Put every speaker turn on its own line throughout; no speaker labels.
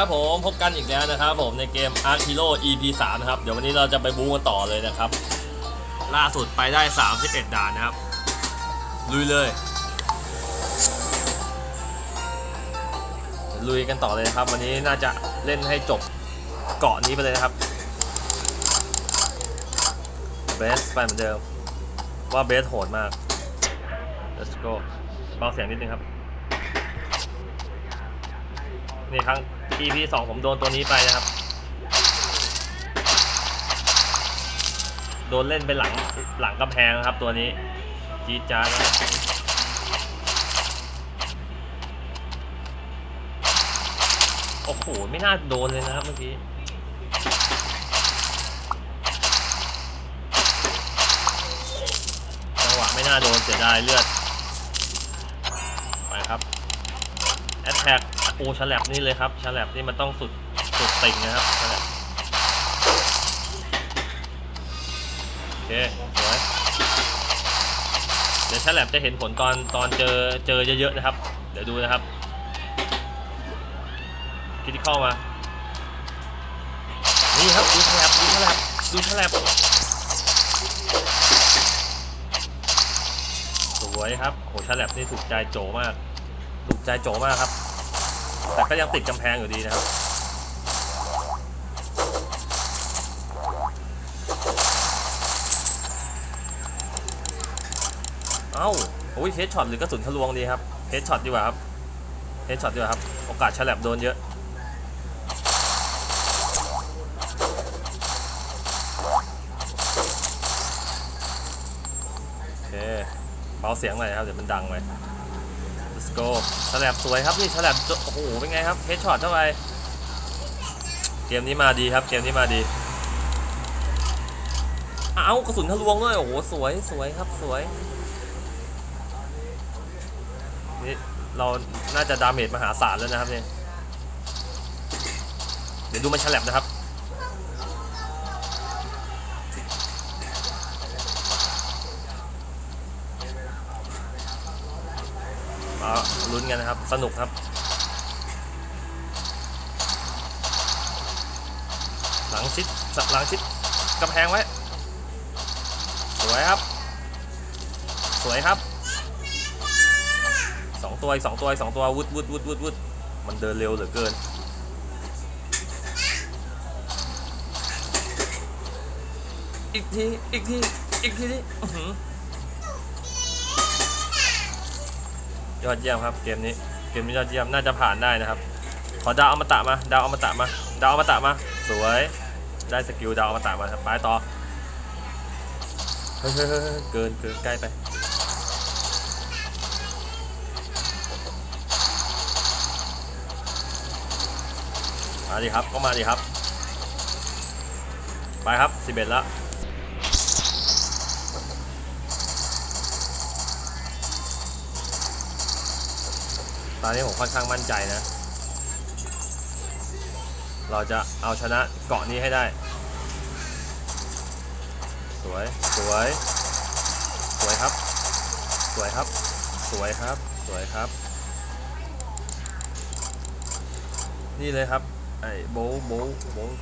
ครับผมพบกันอีกแล้วนะครับผมในเกม Ark Hero EP 3นะครับ เดี๋ยววันนี้เราจะไปบู๊กันต่อเลยนะครับ ล่าสุดไปได้ 31 ด่านนะครับ ลุยเลย ลุยกันต่อเลยครับ วันนี้น่าจะเล่นให้จบเกาะนี้ไปเลยนะครับเบสไปเหมือนเดิม ว่าเบสโหดมาก let's go เบาเสียงนิดนึงครับ นี่ครั้ง EP สองผมโดนตัวนี้ไปนะครับ โดนเล่นไปหลังหลังกำแพงนะครับตัวนี้จี๊ดจ้าดนะโอ้โห ไม่น่าโดนเลยนะครับเมื่อกี้จังหวะไม่น่าโดนเสียดายเลือด ไปครับ แอตแท กโอ้ฉลับนี่เลยครับฉลับนี่มันต้องสุดสุดติ่งนะครับฉลับโอเคสวยเดี๋ยวฉลับจะเห็นผลตอนตอนเจอเจอเยอะๆนะครับ เดี๋ยวดูนะครับคิดที่เข้ามานี่ครับดูฉลับดูฉลับดูฉลับสวยครับโหฉลับนี่ถูกใจโจมากถูกใจโจมากครับ แต่ก็ยังติดกำแพงอยู่ดีนะครับเอ้าโอ้ยเฮดช็อตหรือกระสุนทะลวงดีครับเฮดช็อตดีกว่าครับเฮดช็อตดีกว่าครับ โอกาสฉลับโดนเยอะโอเคเบาเสียงหน่อยครับ เดี๋ยวมันดังไป let's go ฉลับสวยครับนี่ฉลับโอ้โหเป็นไงครับเฮดช็อตเท่าไหร่เกมนี้มาดีครับเกมนี้มาดีเอากระสุนทะลวงด้วยโอ้โหสวยสวยครับสวยนี่เราน่าจะดาเมจมหาศาลแล้วนะครับเนี่ยเดี๋ยวดูมันฉลับนะครับ ลุ้นกันนะครับ สนุกครับ หลังชิดหลังชิดกำแพงไว้ สวยครับ สวยครับสองตัวอีกสองตัวอีกสองตัววุดวุดวุดวุดวุดมันเดินเร็วเหลือเกินอีกทีอีกทีอีกทีนี้อื้อหือ ยอดเยี่ยมครับเกมนี้เกมนี้ยอดเยี่ยมน่าจะผ่านได้นะครับขอดาวอมตะมาดาวอมตะมาดาวอมตะมาสวยได้สกิลดาวอมตะมาครับไปต่อเฮ้ยเฮ้เกินเกินใกล้ไปมาดิครับก็มาดิครับ ไปครับ 11แล้ว ตอนนี้ผมค่อนข้างมั่นใจนะ เราจะเอาชนะเกาะนี้ให้ได้ สวย สวย สวยครับ สวยครับ สวยครับ สวยครับ นี่เลยครับ ไอ้โบว์โบว์โบว์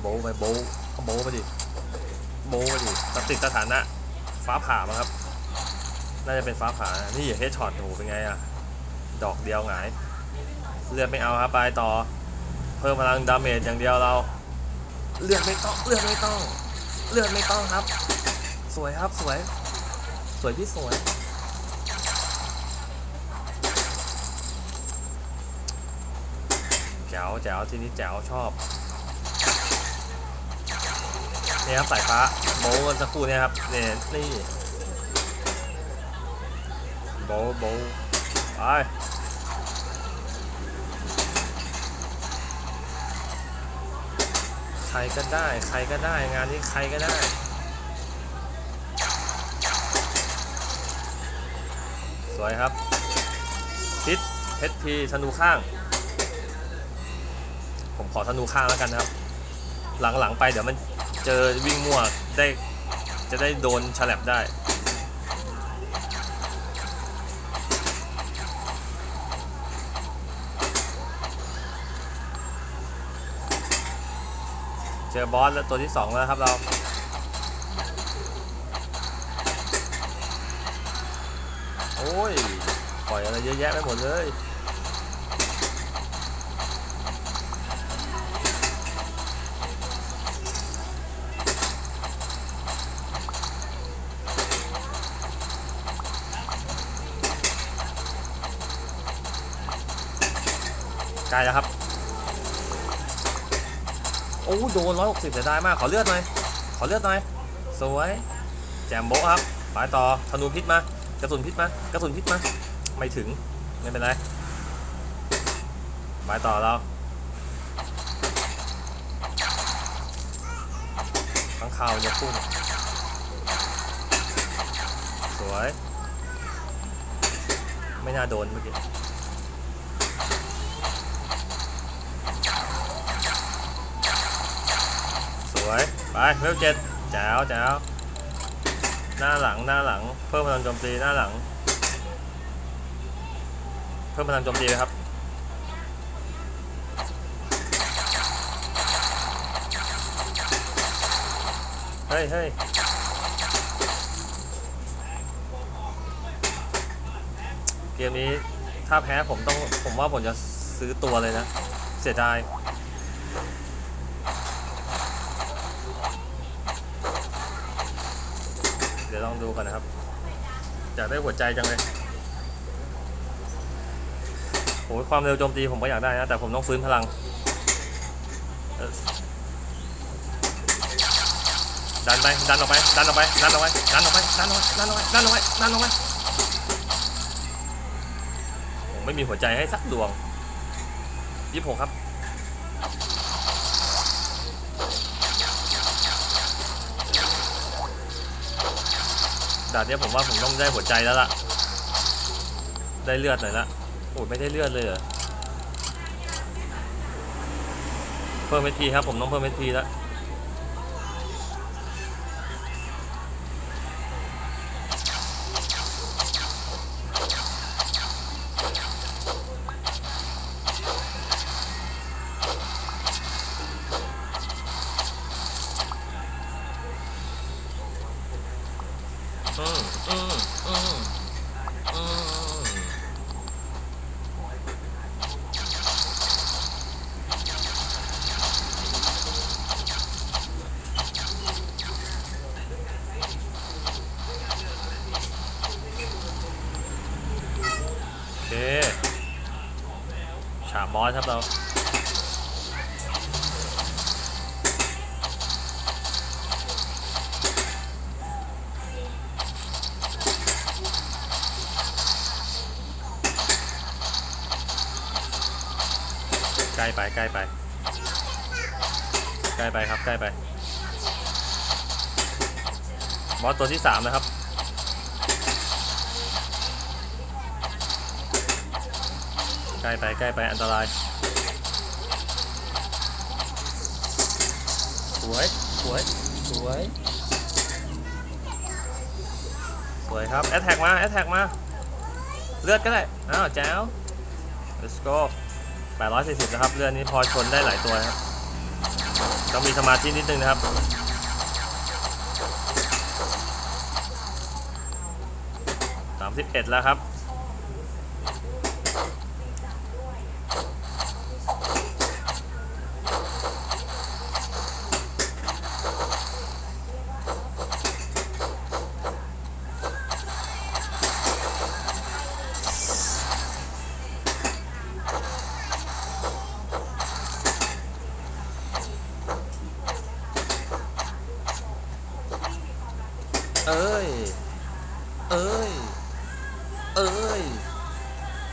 โบว์ไปโบว์เอาโบว์ไปดิ โบว์ไปดิตัดติดสถานะ ฟ้าผ่ามาครับ น่าจะเป็นฟ้าผ่านะนี่เฮดช็อตโอ้โหเป็นไงอะดอกเดียวหงาย เลือดไม่เอาครับไปต่อ เพิ่มพลังดาเมจอย่างเดียวเรา เลือดไม่ต้อง เลือดไม่ต้อง เลือดไม่ต้องครับ สวยครับสวย สวยที่สวย แจ๋วแจ๋วทีนี้แจ๋วชอบนี่ครับสายฟ้าโบว์กันสักครู่เนี่ยครับเนี่ยนี่ โบโบไปใครก็ได้ ใครก็ได้ งานนี้ใครก็ได้สวยครับทิศเพชรพีธนูข้าง ผมขอธนูข้างแล้วกันนะครับ หลังๆไปเดี๋ยวมันเจอวิ่งมั่วได้จะได้โดนฉลับได้ จอบอสแล้วตัวที่สองแล้วครับเราโอ้ยปล่อยอะไรเยอะแยะไปหมดเลยใกล้แล้วครับ โอ้โดนร้อยหกสิบเสียดายมาก ขอเลือดหน่อย ขอเลือดหน่อย สวย แจมโบครับไปต่อ ธนูพิษมา กระสุนพิษมา กระสุนพิษมา ไม่ถึง ไม่เป็นไรไปต่อเราข้างข่าวจะพุ่งสวย ไม่น่าโดนเมื่อกี้ วย ไปเวลเจ็ดแจ๋วแจ๋วหน้าหลังหน้าหลัง เพิ่มพลังโจมตีหน้าหลัง เพิ่มพลังโจมตีเลยครับเฮ้ยเฮ้ยเกมนี้ถ้าแพ้ผมต้องผมว่าผมจะซื้อตัวเลยนะ เสียดาย ดี๋ยวลองดูกันนะครับอยากได้หัวใจจังเลยโอ้ยความเร็วโจมตีผมก็อยากได้นะ แต่ผมต้องฟื้นพลัง ดันไป ดันออกไป ดันออกไป ดันออกไป ดันออกไป ดันออกไป ดันออกไป ดันออกไป ดันออกไป ผมไม่มีหัวใจให้สักดวงยี่หกครับ ด่านเนี้ยผมว่าผมต้องได้หัวใจแล้วล่ะ ได้เลือดหน่อยละโอ้ยไม่ได้เลือดเลยเหรอ เพิ่มเมทีครับผมต้องเพิ่มเมทีแล้ว อืมอืมอืมอืมโอเค ฉาบบ อสครับเราใกล้ไปใกล้ไปใกล้ไปครับใกล้ไปบอสตัวที่สามนะครับ ใก ล้ไปใกล้ไปอันตรายสวยสวยสวยสวยครับแอตแทกมาแอตแทกมาเลือดก็ได้อ้าวแจ๋ว let's go 840นะครับเรือนี้พอชนได้หลายตัวครับต้องมีสมาธินิดนึงนะครับ31แล้วครับ เอ้ย เอ้ย เอ้ย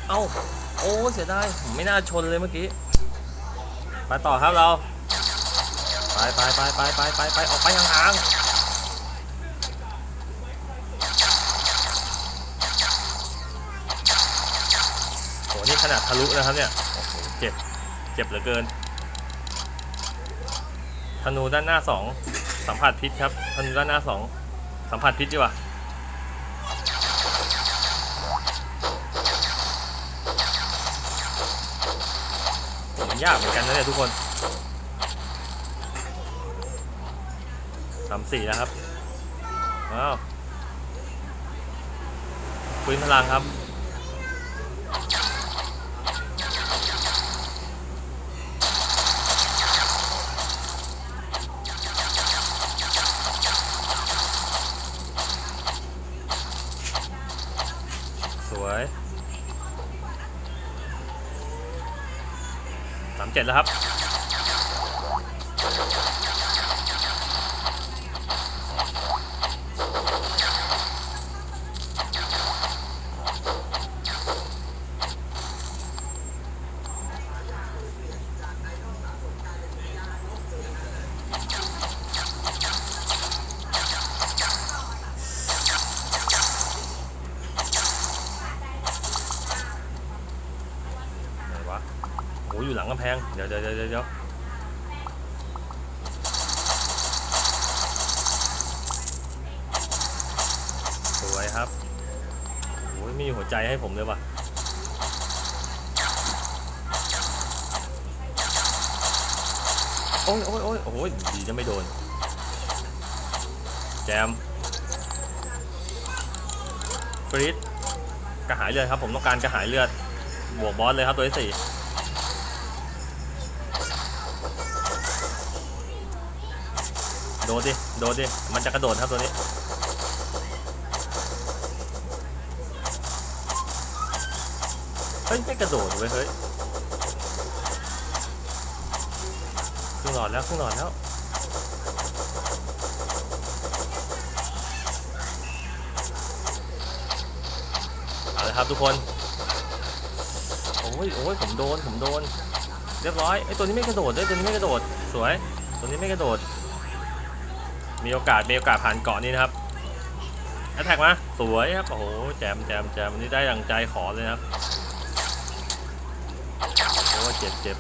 เอ้า โอ้เสียดายผมไม่น่าชนเลยเมื่อกี้ไปต่อครับเรา ไปไปไปไปไปไปไปออกไปห่างๆโหนี่ขนาดทะลุนะครับเนี่ย โอ้โห เจ็บ เจ็บเหลือเกิน ธนูด้านหน้าสองสัมผัสพิษครับ ธนูด้านหน้าสอง สัมผัสพิษดีกว่ามันยากเหมือนกันนะเนี่ยทุกคนสามสี่แล้วครับว้าวปืนพลังครับามเจ็ดแล้วครับ ไหนวะโอ้อยู่หลังกำแพง เดี๋ยวเดี๋ยวเดี๋ยวเดี๋ยวสวยครับโอ้ยไม่มีหัวใจให้ผมเลยว่ะโอ้ยโอ้ยโอ้ยโอ้ยดีจะไม่โดน แจมฟรีดกระหายเลือดครับ ผมต้องการกระหายเลือด บวกบอสเลยครับตัวที่สี่ โดดดิ โดดดิ มันจะกระโดดครับตัวนี้ เฮ้ย ไม่กระโดดเว้ยเฮ้ยครึ่งหลอดแล้วครึ่งหลอดแล้วเอาลยครับทุกคน โอ้ยโอ้ยผมโดน ผมโดน เรียบร้อยไอ้ตัวนี้ไม่กระโดดด้วยตัวนี้ไม่กระโดด สวย ตัวนี้ไม่กระโดด มีโอกาสมีโอกาสผ่านเกาะนี้นะครับแอตแทกมาสวยครับ โอ้โห แจมแจมแจมนี่ได้ดังใจขอเลยนะครับ โอ้ยเจ็บเจ็บ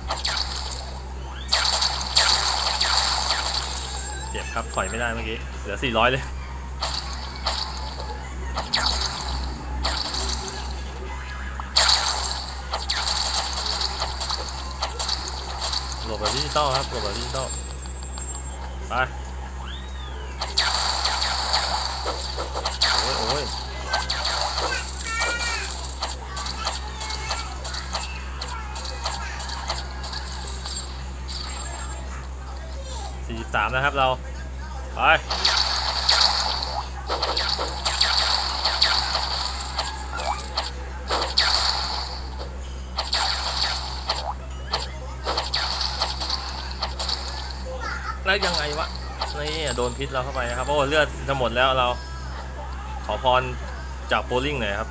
เจ็บครับ ถอยไม่ได้เมื่อกี้ เหลือ 400 เลย หลบแบบดิจิตอลครับ หลบแบบดิจิตอลไป โอ้ยโอ้ย สามนะครับเราไปแล้วยังไงวะนี่โดนพิษเราเข้าไปนะครับโอ้เลือดจะหมดแล้วเรา ขอพรจากโปลิงหน่อยครับ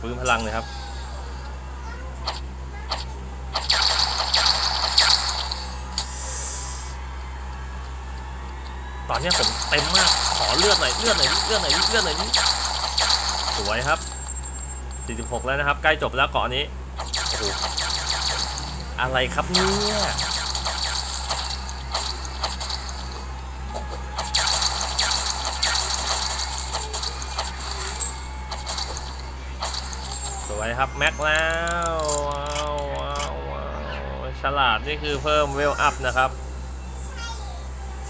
ฟื้นพลังหน่อยครับ ตอน เนี้ยผมเต็มมาก ขอเลือดหน่อยเลือดหน่อยเลือดหน่อยเลือดหน่อยสวยครับ46แล้วนะครับ ใกล้จบแล้วเกาะนี้โอ้โหอะไรครับเนี่ยสวยครับ แม็กแล้วว้าวว้าวว้าวฉลาดนี่คือเพิ่มเวลอัพนะครับ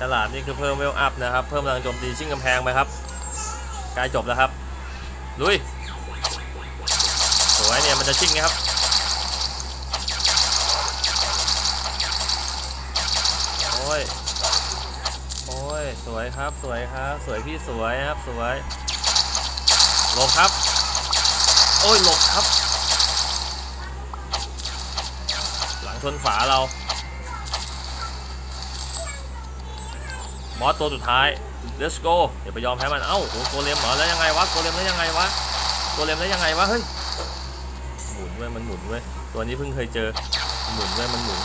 ฉลาดนี่คือเพิ่มเวลอัพนะครับ เพิ่มพลังโจมตีชิ่งกำแพงไปครับใกล้จบแล้วครับ ลุย สวยเนี่ยมันจะชิ่งนะครับ โอ้ย โอ้ย สวยครับ สวยครับ สวยพี่สวยครับ สวย หลงครับ โอ้ย หลบครับ หลังชนฝาเรา บอสตัวสุดท้าย let's go เดี๋ยวไปยอมแพ้มัน เอ้าโหโกเลมเหรอแล้วยังไงวะโกเลมแล้วยังไงวะโกเลมแล้วยังไงวะ เฮ้ย หมุนเว้ย มันหมุนเว้ย ตัวนี้เพิ่งเคยเจอ หมุนเว้ย มันหมุน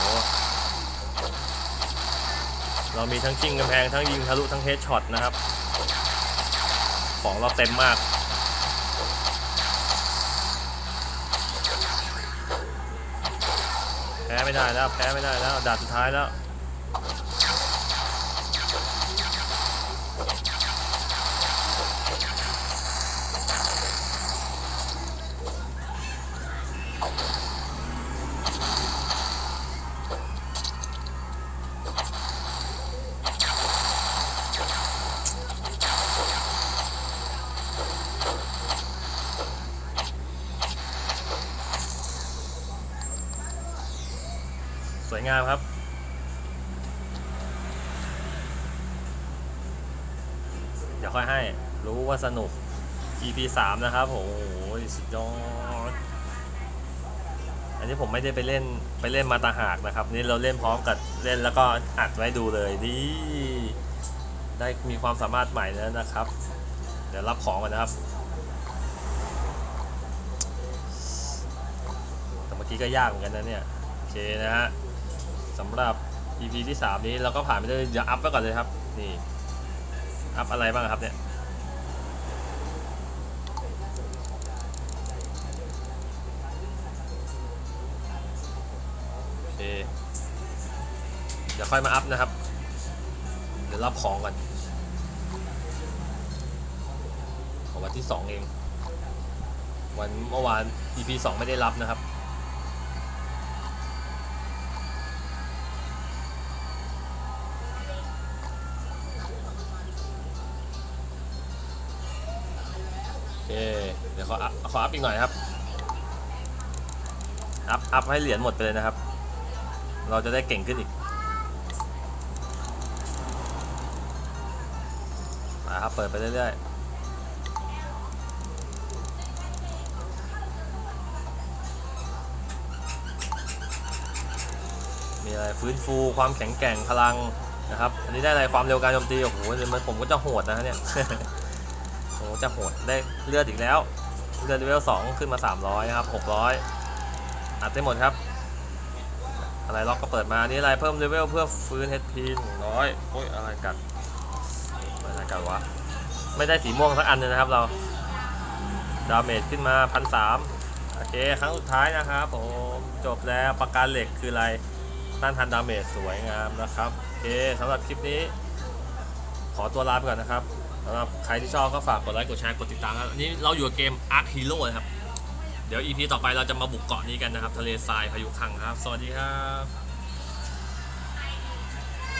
โอเรามีทั้งชิงกำแพงทั้งยิงทะลุทั้งเฮดช็อตนะครับ ของเราเต็มมาก พ้ไม่ได้แล้ว แพ้ไม่ได้แล้วด่านสุดท้ายแล้ว งามครับ เดี๋ยวค่อยให้ รู้ว่าสนุก EP 3 นะครับ โอ้โหสุดยอด อันนี้ผมไม่ได้ไปเล่นไปเล่นมาตาหากนะครับ นี่เราเล่นพร้อมกับเล่นแล้วก็อัดไว้ดูเลยดีได้มีความสามารถใหม่แล้วนะครับ เดี๋ยวรับของก่อนนะครับแต่เมื่อกี้ก็ยากเหมือนกันนะเนี่ย โอเคนะฮะ สำหรับ EP ที่ 3 นี้เราก็ผ่านไปได้เดี๋ยวอัพไว้ก่อนเลยครับ นี่ อัพอะไรบ้างครับเนี่ย โอเค เดี๋ยวค่อยมาอัพนะครับ เดี๋ยวรับของก่อนของวันที่ 2 เอง วันเมื่อวาน EP 2 ไม่ได้รับนะครับ อีกหน่อยครับ อัพ อัพให้เหรียญหมดไปเลยนะครับ เราจะได้เก่งขึ้นอีกมาครับ เปิดไปเรื่อยๆมีอะไรฟื้นฟูความแข็งแกร่งพลังนะครับ อันนี้ได้อะไรความเร็วการโจมตีโอ้โหเดี๋ยวมันผมก็จะโหดนะเนี่ยโอ้จะโหดได้เลือดอีกแล้ว เลือเลเวล2ขึ้นมา 300 นะครับ 600 อัดได้หมดครับ อะไรล็อกก็เปิดมา นี่อะไรเพิ่มเลเวลเพื่อฟื้น HP 100 โอ้ยอะไรกัดอะไรกัดวะ ไม่ได้สีม่วงสักอันเลยนะครับเรา ดาเมจขึ้นมาพันสามโอเค ครั้งสุดท้ายนะครับผมจบแล้วประการเหล็กคืออะไรต้านทานดาเมจสวยงามนะครับ โอเคสำหรับคลิปนี้ ขอตัวลาไปก่อนนะครับ สำหรับใครที่ชอบก็ฝากกดไลค์กดแชร์กดติดตามครับอันนี้เราอยู่กับเกม Ark Hero นะครับ เดี๋ยว EP ต่อไปเราจะมาบุกเกาะนี้กันนะครับ ทะเลทรายพายุคังครับ สวัสดีครับ